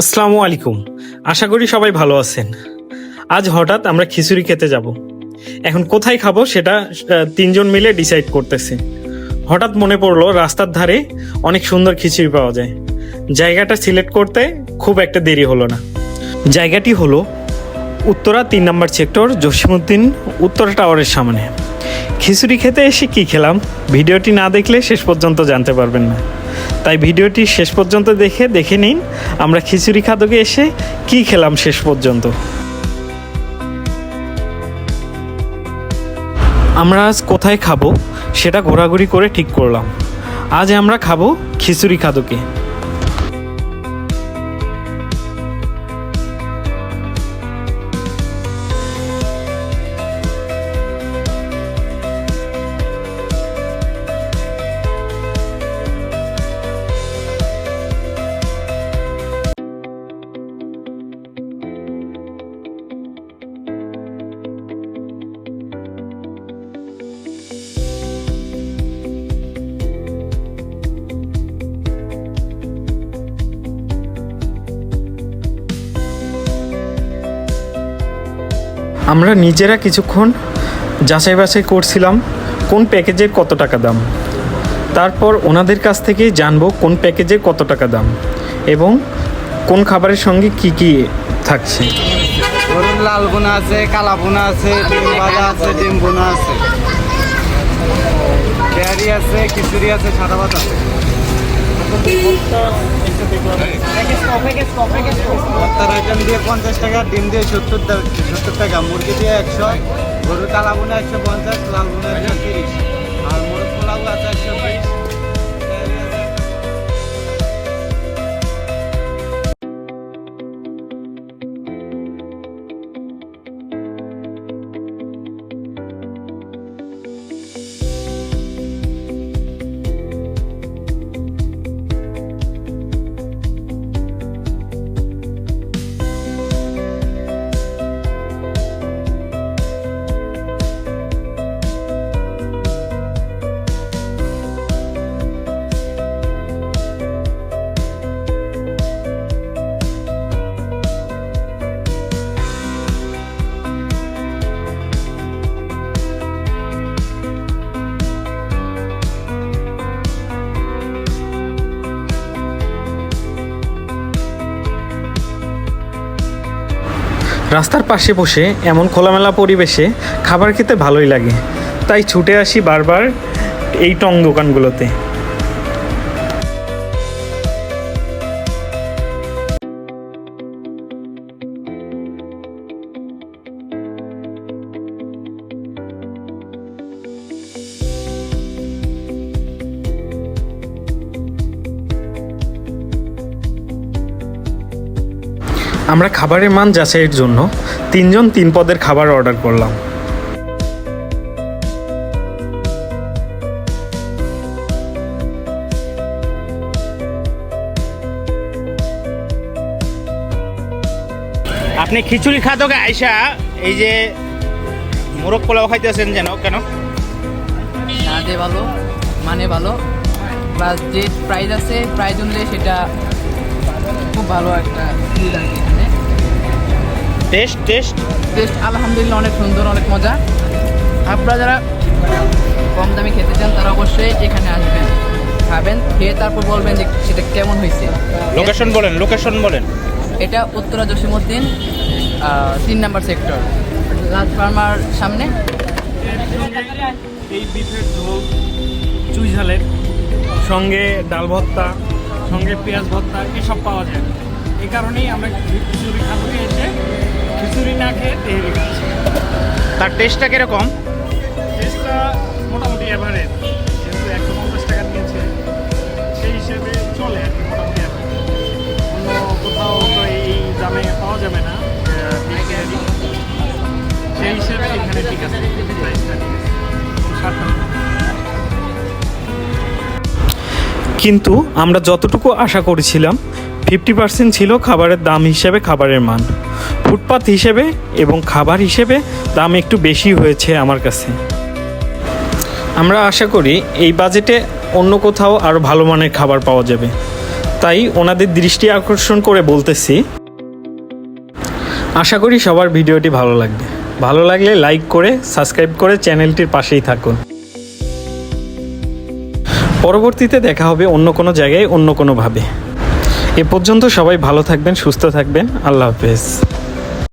আসসালামু আলাইকুম। আশা করি সবাই ভালো আছেন। আজ হঠাৎ আমরা খিচুড়ি খেতে যাব। এখন কোথায় খাব সেটা তিনজন মিলে ডিসাইড করতেছি। হঠাৎ মনে পড়ল রাস্তার ধারে অনেক সুন্দর খিচুড়ি পাওয়া যায়। জায়গাটা সিলেক্ট করতে খুব একটা দেরি হলো না। জায়গাটি হলো উত্তরা তিন নম্বর সেক্টর জসিমুদ্দিন উত্তরা টাওয়ারের সামনে। খিচুড়ি খেতে এসে কি খেলাম? ভিডিওটি না দেখলে শেষ পর্যন্ত জানতে পারবেন না। তাই ভিডিওটি শেষ পর্যন্ত দেখে দেখে নিন। আমরা খিচুড়ি খাদকে এসে কি খেলাম শেষ পর্যন্ত? আমরা আজ কোথায় খাব সেটা ঘোরাঘুরি করে ঠিক করলাম। আজ আমরা খাব খিচুড়ি খাদকে। আমরা নিজেরা কিছুক্ষণ যাচাই বাছাই করছিলাম কোন প্যাকেজের কত টাকা দাম। তারপর ওনাদের কাছ থেকে জানব কোন প্যাকেজের কত টাকা দাম এবং কোন খাবারের সঙ্গে কি কি থাকছে। ধরুন লাল বোনা আছে, কালা বোনা আছে আছে আছে। আছে, খিচুড়ি আছে, সাদা ভাত আছে। ভর্তার আইটেম দিয়ে পঞ্চাশ টাকা ডিম দিয়ে সত্তর সত্তর টাকা মুরগি দিয়ে একশো গরুর কালা বোনা একশো পঞ্চাশ লাল বোনা একশো তিরিশ আর মোরগ পোলাও আছে একশো বিশ। রাস্তার পাশে বসে এমন খোলামেলা পরিবেশে খাবার খেতে ভালোই লাগে। তাই ছুটে আসি বারবার এই টং দোকানগুলোতে। আমরা খাবারের মান যাচাইয়ের জন্য তিনজন তিন পদের খাবার অর্ডার করলাম। আপনি খিচুড়ি খাদকে আইসা এই যে মোরগ পোলাও খাইতেছেন যেন কেন? স্বাদে ভালো মানে ভালো। প্লাস যে প্রাইস আছে প্রাইস অনুযায়ী সেটা খুব ভালো একটা ফিল আর কি। এখানে টেস্ট টেস্ট টেস্ট আলহামদুলিল্লাহ অনেক সুন্দর অনেক মজা। আপনারা যারা কম দামে খেতে চান তারা অবশ্যই এখানে আসবেন খাবেন খেয়ে তারপর বলবেন যে সেটা কেমন হয়েছে। লোকেশন বলেন লোকেশন বলেন। এটা উত্তরা জসিমুদ্দিন তিন নাম্বার সেক্টর লাস্ট ফার্মার সামনে। এই বিফের ঝোল চুই ঝালের সঙ্গে ডাল ভর্তা সঙ্গে পেঁয়াজ ভর্তা এসব পাওয়া যায়। এই কারণেই আমরা খাদকে এসে খিচুড়ি না খেয়ে তেহরি খাচ্ছি। তার টেস্টটা কীরকম? টেস্টটা মোটামুটি এভারেজ যেহেতু একশো পঞ্চাশ টাকা নিয়েছে সেই হিসেবে চলে আর কি মোটামুটি অন্য কোথাও তো এই দামে পাওয়া যাবে না সেই হিসেবে এখানে ঠিক আছে প্রাইসটা ঠিক আছে। কোনো স্বার্থ নেই। কিন্তু আমরা যতটুকু আশা করেছিলাম ফিফটি পার্সেন্ট ছিল খাবারের দাম হিসেবে খাবারের মান। ফুটপাত হিসেবে এবং খাবার হিসেবে দাম একটু বেশি হয়েছে আমার কাছে। আমরা আশা করি এই বাজেটে অন্য কোথাও আরও ভালো মানের খাবার পাওয়া যাবে। তাই ওনাদের দৃষ্টি আকর্ষণ করে বলতেছি। আশা করি সবার ভিডিওটি ভালো লাগবে। ভালো লাগলে লাইক করে, সাবস্ক্রাইব করে চ্যানেলটির পাশেই থাকুন। পরবর্তীতে দেখা হবে অন্য কোনো জায়গায় অন্য কোনোভাবে। এ পর্যন্ত সবাই ভালো থাকবেন, সুস্থ থাকবেন। আল্লাহ হাফেজ।